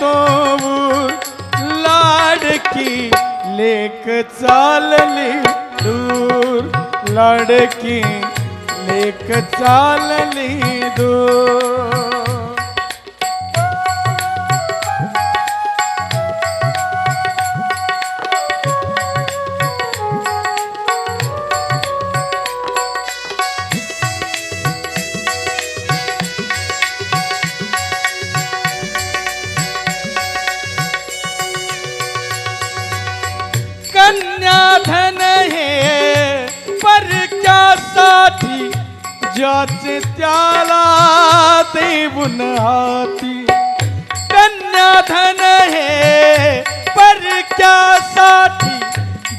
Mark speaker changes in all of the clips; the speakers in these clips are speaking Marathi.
Speaker 1: तो लाडकी लेक चालली दूर. लाडकी लेक चालली दूर.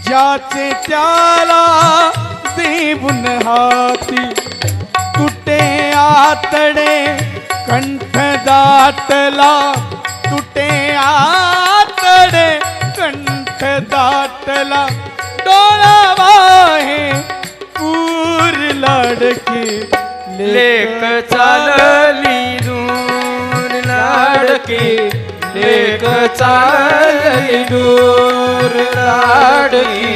Speaker 1: ज्याचे त्याला देऊन हाती तुटे आतडे कंठ दाटला तुटे आतडे कंठ दाटला डोळा वाहे पूर लाडकी
Speaker 2: लेख चालली दूर लाडकी लेख चालली दूर लाडली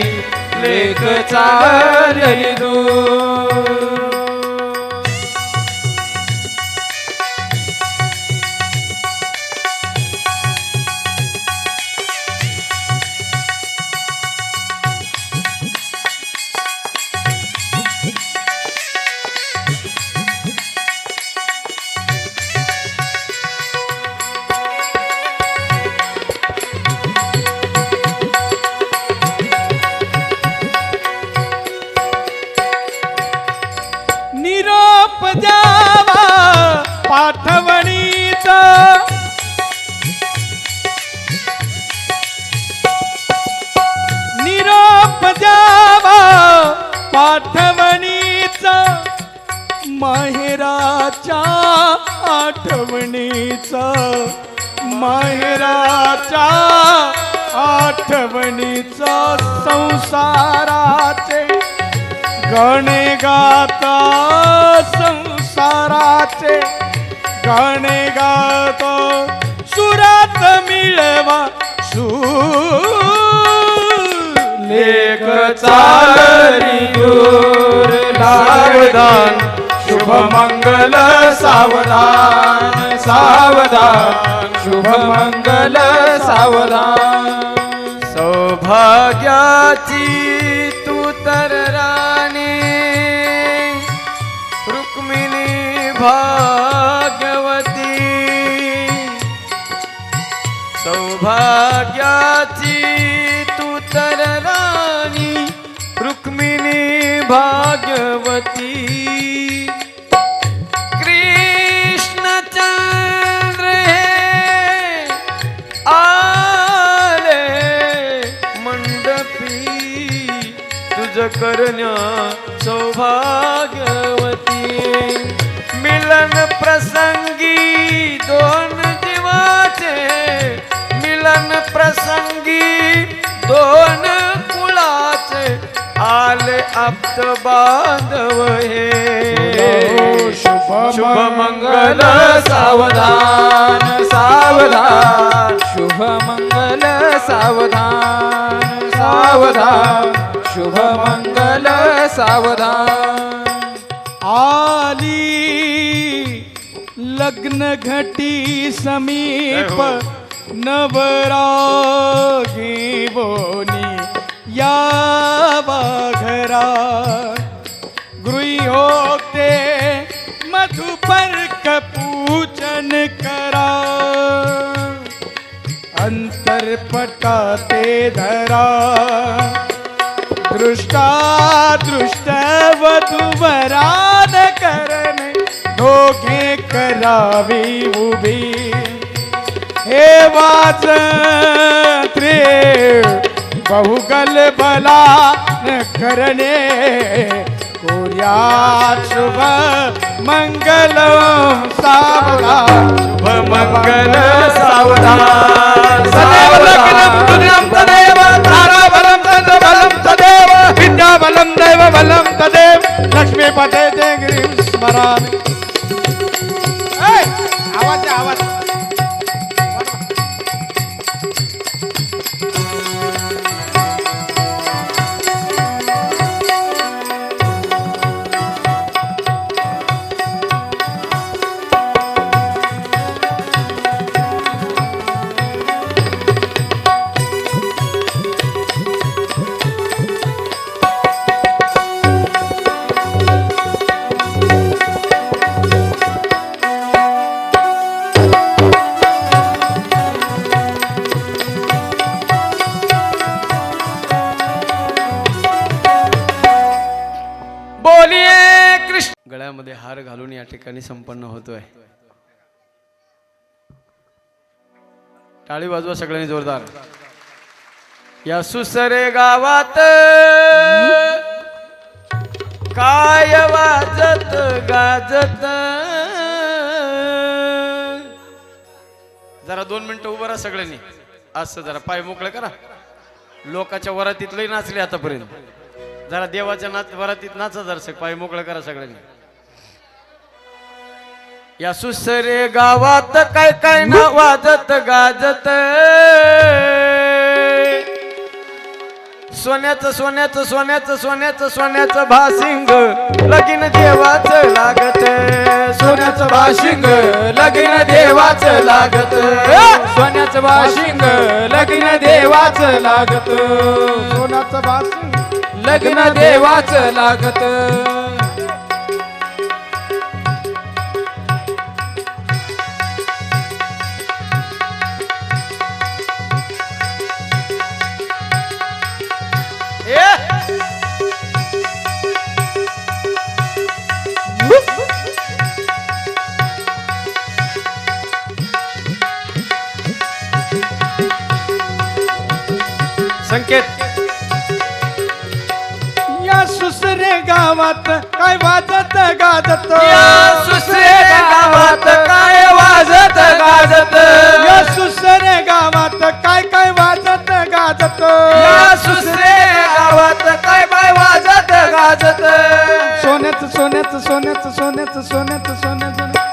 Speaker 2: लेख चालली दूर
Speaker 1: माहेराच्या आठवणीचा माहेराच्या आठवणीचा संसाराचे गणे गाता संसाराचे गाणे गातो सुरात मिळवा
Speaker 2: लेक चालली लावदान शुभ मंगल सावधान सावधान। शुभ मंगल सावधान। सौभाग्याची तू तर राणी। रुक्मिणी भाग्यवती। सौभाग्याची तू तर राणी। रुक्मिणी भाग्यवती। करण्या सौभाग्यवती. मिलन प्रसंगी दोन जीवाचे. मिलन प्रसंगी दोन कुळाचे. आले आप्त बांधव हे.
Speaker 1: शुभ
Speaker 2: शुभ मंगल सावधान सावधान. शुभ मंगल सावधान सावधान. शुभ मंगल सावधान।
Speaker 1: आली लग्न घटी समीप नवरागी बोनी यावा घरा। गृही होते मधुपर्क पूजन करा। अंतरपटाते धरा। दृष्टा दृष्ट वधूवरान करणे दोघे करावी उभी। हे वाच त्रे बहुगल बला न करणे कोर्या शुभ मंगल सावला।
Speaker 2: शुभ मंगल सावधान
Speaker 1: सदैव लग्नं देव दैवबलं तदेव लक्ष्मीपते ते गिरिं स्मरामि
Speaker 2: गळ्यामध्ये हार घालून या ठिकाणी संपन्न होतोय. टाळी वाजवा सगळ्यांनी जोरदार. या सुसरे गावात काय वाजत गाजत? जरा दोन मिनिटं उभं राहा सगळ्यांनी. असं जरा पाय मोकळे करा. लोकाच्या वरातीतलंही नाचले आतापर्यंत. जरा देवाच्या नाच वरातीत नाचा जरा पाय मोकळे करा सगळ्यांनी. या सुसरे गावात काय काय ना वाजत गाजत. सोन्याचं सोन्याचं सोन्याचं सोन्याचं सोन्याचं भासिंग लगीन देवाचं लागत. सोन्याचं भाशिंग लगीन देवाचं लागत.
Speaker 3: सोन्याचं वाशिंग लग्न देवाचं लागत.
Speaker 1: सोन्याचं बासिंग
Speaker 3: लग्न देवाचं लागत.
Speaker 2: संकेत
Speaker 1: या सुसरे गावात काय वाजत गाजत?
Speaker 2: या सुसरे गावात काय वाजत गाजत?
Speaker 1: या सुसरे गावात काय काय वाजत गाजत?
Speaker 2: या सुसरे गावात काय काय वाजत गाजत?
Speaker 1: सोन्याचं सोन्याचं सोन्याचं सोन्याचं सोन्याचं सोन्याचं.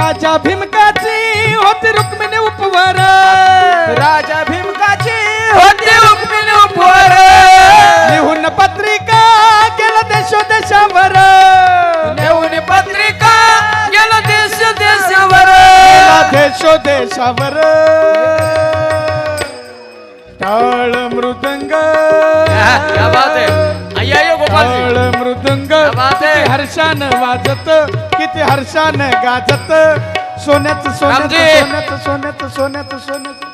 Speaker 1: राजा भीमकाची होती रुक्मिणी उपवर.
Speaker 3: राजा भीमकाची होती रुक्मिणी उपवर.
Speaker 1: लिहून पत्रिका गेला देशोदेशावर.
Speaker 3: नेऊन पत्रिका गेला देश देशावर
Speaker 1: गेला देशोदेशावर. टाळ मृदंग. टाळ मृदंग. हर्षान वाजत किती हर्षान गाजत. सोन्याचं सोन्याचं. सोन्याचं सोन्याचं सोन्याचं सोन्याचं सोन्याचं.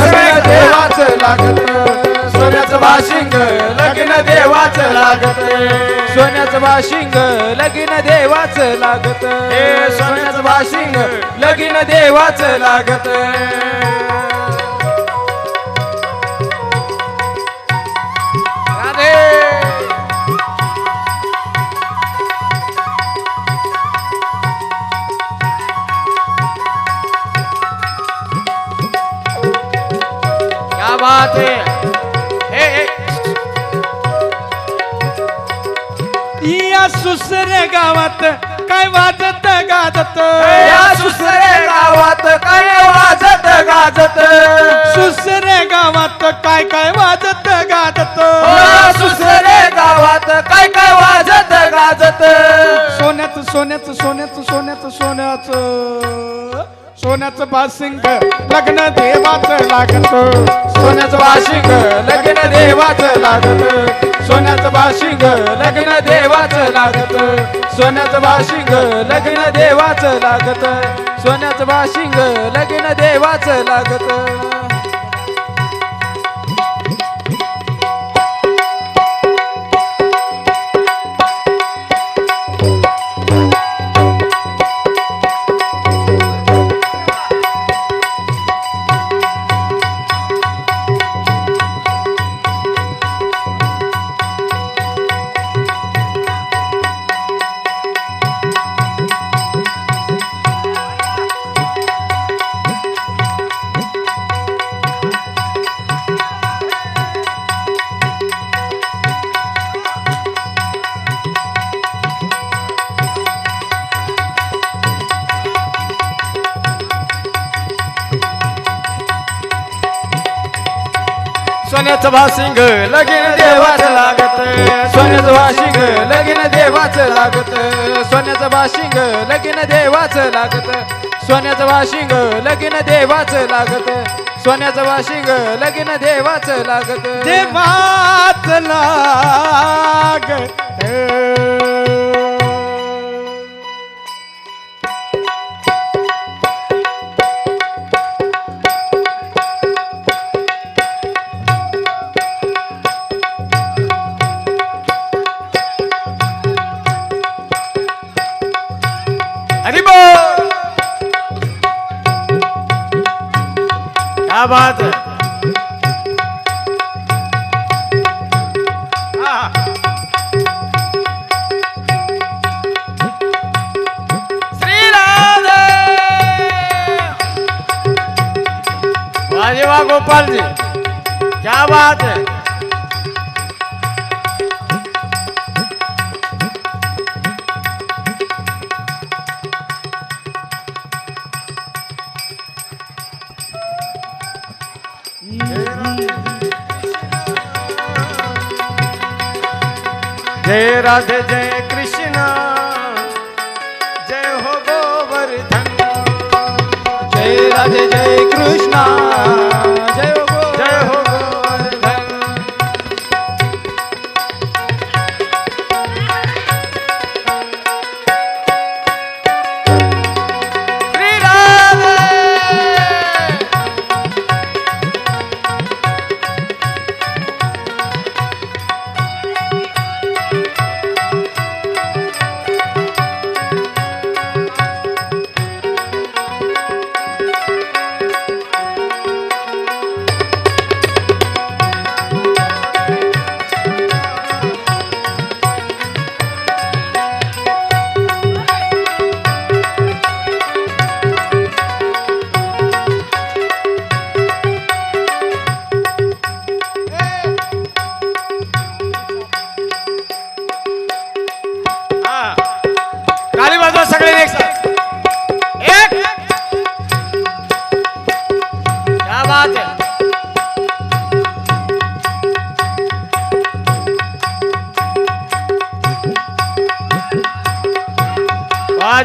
Speaker 3: लग्न देवाचं लागत. सोन्याचं वाशिंग लग्न देवाचं लागत. सोन्याचं वाशिंग लगीन देवाचं लागत. सोन्याचं वाशिंग लगीन देवाचं लागत.
Speaker 2: काय
Speaker 1: काय वाजत गाजत?
Speaker 3: या सुसरे गावात काय
Speaker 1: काय वाजत गाजत? सोन्याचं सोन्याचं सोन्याचं सोन्याचं सोन्याचं. सोन्याचं बासिंग लग्न देवाचं लागत.
Speaker 3: सोन्याचं वाशिंग लग्न देवाचं लागत. सोन्याचं वाशिंग लग्न देवाचं लागत. सोन्याचं वाशिंग लग्न देवाचं लागत. सोन्याचं वाशिंग लग्न देवाचं लागत.
Speaker 2: सोन्याचं भासिंग लगीन देवाच लागत.
Speaker 3: सोन्याचं वाशिंग लगीन देवाच लागत. सोन्याचं वाशिंग लगीन देवाच लागत. सोन्याचं वाशिंग लगीन देवाच लागत. सोन्याचं वाशिंग लगीन देवाच लागत.
Speaker 1: देवाच लागत
Speaker 2: क्या बात है। हाँ. वाह वाह गोपाल जी क्या बात है? जय राधे जय कृष्ण। जय हो गोवर्धन।
Speaker 3: जय राधे जय कृष्णा।
Speaker 2: वाह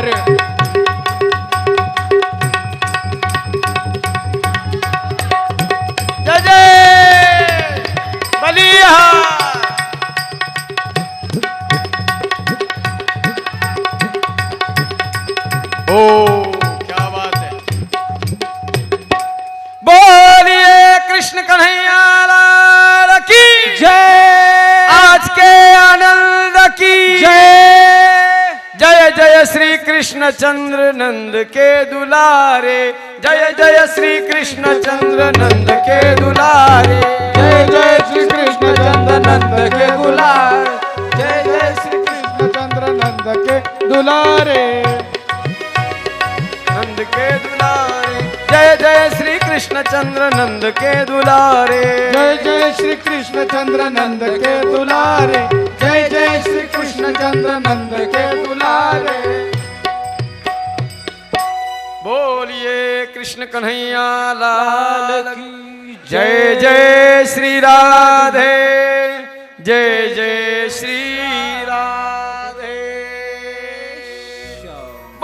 Speaker 2: जी श्री कृष्ण चंद्र नंद के दुलारे जय जय श्री कृष्ण चंद्र नंद के दुलारे
Speaker 3: जय जय श्री कृष्ण चंद्र नंद के दुलारे जय जय श्री
Speaker 1: कृष्ण चंद्र नंद के दुलारे
Speaker 2: श्री कृष्ण चंद्र नंद के दुलारे।
Speaker 1: जय जय श्री कृष्ण चंद्र नंद के दुलारे। जय जय श्री कृष्ण चंद्र नंद के दुलारे।
Speaker 2: बोलिए कृष्ण कन्हैया लाल की जय। जय श्री राधे। जय जय श्री